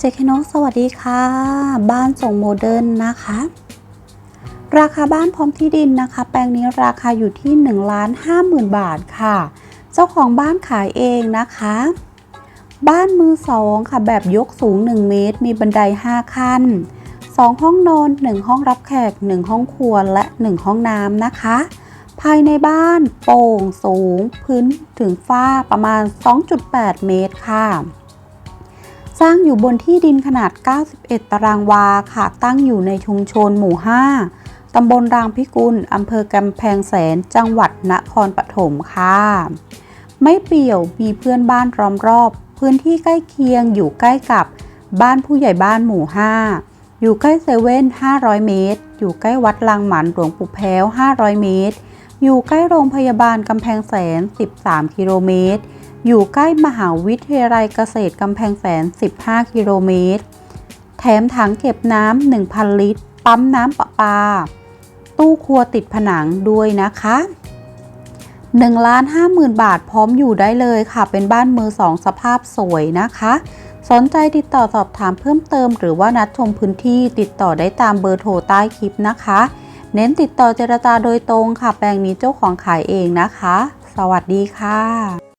เจคโนสวัสดีค่ะ บ้านทรงโมเดิร์นนะคะ ราคาบ้านพร้อมที่ดินนะคะ แปลงนี้ราคาอยู่ที่1ล้าน5หมื่นบาทค่ะ เจ้าของบ้านขายเองนะคะ บ้านมือสองค่ะแบบยกสูง 1 เมตร มีบันได 5 ขั้น 2 ห้องนอน 1 ห้องรับแขก 1 ห้องครัวและ 1 ห้องน้ำนะคะ ภายในบ้านโปร่งสูง พื้นถึงฝ้าประมาณ 2.8 เมตรค่ะ สร้างอยู่บนที่ดินขนาด 91 ตารางวาค่ะ ตั้งอยู่ในชุมชนหมู่ 5 ตำบลรางพิกุล อำเภอกำแพงแสน จังหวัดนครปฐมค่ะ ไม่เปี่ยว มีเพื่อนบ้านล้อมรอบ พื้นที่ใกล้เคียงอยู่ใกล้กับบ้านผู้ใหญ่บ้านหมู่ 5 อยู่ใกล้เซเว่น 500 เมตร อยู่ใกล้วัดลางหมันหลวงปู่แพ้ว 500 เมตร อยู่ใกล้โรงพยาบาลกำแพงแสน 13 กิโลเมตร อยู่ใกล้มหาวิทยาลัยเกษตรกำแพงแสน 15 กิโลเมตร แถมถังเก็บน้ำ 1,000 ลิตร ปั๊มน้ำประปา ตู้ครัวติดผนังด้วยนะคะ1ล้าน5หมื่นบาทพร้อมอยู่ได้เลยค่ะ เป็นบ้านมือสองสภาพสวยนะคะ สนใจติดต่อสอบถามเพิ่มเติม หรือว่านัดชมพื้นที่ติดต่อได้ตามเบอร์โทรใต้คลิปนะคะ เน้นติดต่อเจรจาโดยตรงค่ะ แปลงนี้เจ้าของขายเองนะคะ สวัสดีค่ะ